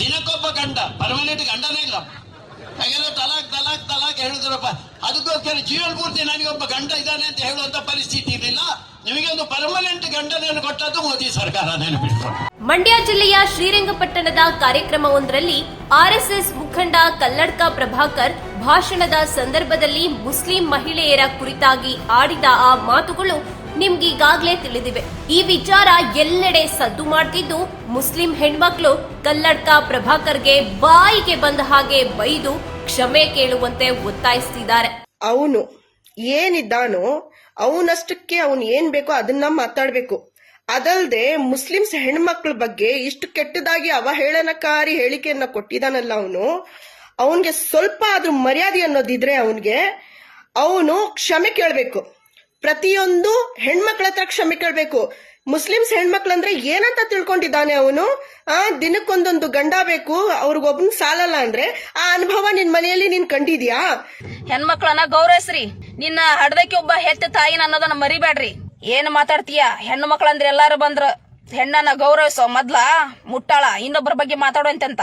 ದಿನಕ್ಕೊಬ್ಬ ಗಂಡ ಪರ್ಮನೆಂಟ್ ಗಂಡನೇ ಇಲ್ಲ. ಹಾಗೆಲ್ಲ ತಲಾಕ್ ತಲಾಕ್ ತಲಾಕ್ ಹೇಳಿದ್ರಪ್ಪ. ಅದಕ್ಕೋಸ್ಕರ ಜೀವನ ಪೂರ್ತಿ ನನಗೊಬ್ಬ ಗಂಡ ಇದ್ದಾನೆ ಅಂತ ಹೇಳುವಂತ ಪರಿಸ್ಥಿತಿ ಇರಲಿಲ್ಲ. ನಿಮಗೆ ಒಂದು ಪರ್ಮನೆಂಟ್ ಗಂಡನನ್ನು ಕೊಟ್ಟದ್ದು ಮೋದಿ ಸರ್ಕಾರ ಮಂಡ್ಯ ಜಿಲ್ಲೆಯ ಶ್ರೀರಂಗಪಟ್ಟಣದ ಕಾರ್ಯಕ್ರಮವೊಂದರಲ್ಲಿ ಆರ್ಎಸ್ಎಸ್ ಮುಖಂಡ ಕಲ್ಲಡ್ಕ ಪ್ರಭಾಕರ್ ಭಾಷಣದ ಸಂದರ್ಭದಲ್ಲಿ ಮುಸ್ಲಿಂ ಮಹಿಳೆಯರ ಕುರಿತಾಗಿ ಆಡಿದ ಆ ಮಾತುಗಳು ನಿಮ್ಗೀಗಾಗ್ಲೇ ತಿಳಿದಿವೆ. ಈ ವಿಚಾರ ಎಲ್ಲೆಡೆ ಸದ್ದು ಮಾಡ್ತಿದ್ದು ಮುಸ್ಲಿಂ ಹೆಣ್ಮಕ್ಳು ಕಲ್ಲಡ್ಕ ಪ್ರಭಾಕರ್ಗೆ ಬಾಯಿಗೆ ಬಂದ ಹಾಗೆ ಬೈದು ಕ್ಷಮೆ ಕೇಳುವಂತೆ ಒತ್ತಾಯಿಸ್ತಿದ್ದಾರೆ. ಅವನು ಏನಿದ್ದಾನೋ ಅವನಷ್ಟಕ್ಕೆ ಅವನು ಏನ್ ಬೇಕೋ ಅದನ್ನ ಮಾತಾಡ್ಬೇಕು. ಅದಲ್ದೆ ಮುಸ್ಲಿಮ್ಸ್ ಹೆಣ್ಮಕ್ಳ ಬಗ್ಗೆ ಇಷ್ಟು ಕೆಟ್ಟದಾಗಿ ಅವಹೇಳನಕಾರಿ ಹೇಳಿಕೆಯನ್ನ ಕೊಟ್ಟಿದ್ದಾನಲ್ಲ ಅವನು. ಅವನ್ಗೆ ಸ್ವಲ್ಪ ಆದ್ರೂ ಮರ್ಯಾದೆ ಅನ್ನೋದಿದ್ರೆ ಅವನ್ಗೆ ಅವನು ಕ್ಷಮೆ ಕೇಳ್ಬೇಕು. ಪ್ರತಿಯೊಂದು ಹೆಣ್ಮಕ್ಳ ಹತ್ರ ಕ್ಷಮೆ ಕೇಳ್ಬೇಕು. ಮುಸ್ಲಿಮ್ಸ್ ಹೆಣ್ಮಕ್ಳಂದ್ರೆ ಏನಂತ ತಿಳ್ಕೊಂಡಿದ್ದಾನೆ ಅವನು? ಆ, ದಿನಕ್ಕೊಂದೊಂದು ಗಂಡ ಬೇಕು, ಅವ್ರಿಗೊಬ್ನ ಸಾಲಲ್ಲ ಅಂದ್ರೆ ಆ ಅನುಭವ ನಿನ್ ಮನೆಯಲ್ಲಿ ನೀನ್ ಕಂಡಿದ್ಯಾ? ಹೆಣ್ಮಕ್ಳನ್ನ ಗೌರವಿಸ್ರಿ. ನಿನ್ನ ಹಡದಕ್ಕೆ ಒಬ್ಬ ಹೆತ್ತ ತಾಯಿನ ಅನ್ನೋದನ್ನ ಮರಿಬೇಡ್ರಿ. ಏನ್ ಮಾತಾಡ್ತೀಯ? ಹೆಣ್ಣು ಮಕ್ಳಂದ್ರೆ ಎಲ್ಲಾರು ಬಂದ್ರ ಹೆಣ್ಣನ್ನ ಗೌರವಿಸೋ ಮೊದ್ಲ? ಮುಟ್ಟಾಳ? ಇನ್ನೊಬ್ಬರ ಬಗ್ಗೆ ಮಾತಾಡುವಂತೆಂತ